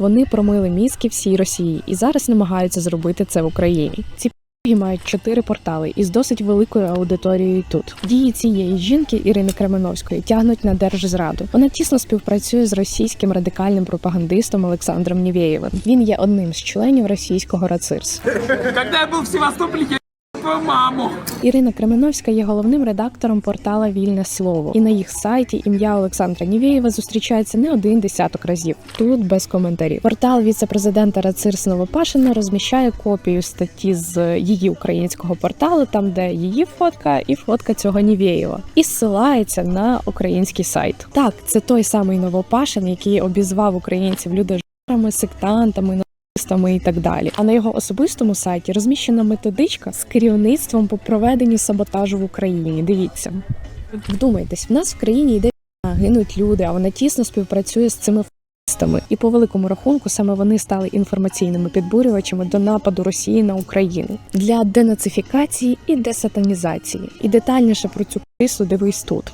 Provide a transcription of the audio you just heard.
Вони промили мізки всій Росії і зараз намагаються зробити це в Україні. Ці п***ги мають чотири портали із досить великою аудиторією тут. Дії цієї жінки Ірини Кременовської тягнуть на держзраду. Вона тісно співпрацює з російським радикальним пропагандистом Олександром Нівєєвим. Він є одним з членів російського РАЦИРС. Когда я был в Севастополе, маму. Ірина Кременовська є головним редактором портала Вільне Слово, і на їх сайті ім'я Олександра Нівєєва зустрічається не один десяток разів. Тут без коментарів. Портал віце-президента Рацирс Новопашина розміщає копію статті з її українського порталу, там де її фотка і фотка цього Нівєєва, і ссилається на український сайт. Так, це той самий Новопашин, який обізвав українців людожерами, сектантами. І так далі. А на його особистому сайті розміщена методичка з керівництвом по проведенню саботажу в Україні. Дивіться, вдумайтесь, в нас в країні йде гинуть люди, а вона тісно співпрацює з цими фашистами. І по великому рахунку саме вони стали інформаційними підбурювачами до нападу Росії на Україну для денацифікації і десатанізації. І детальніше про цю крису дивись тут.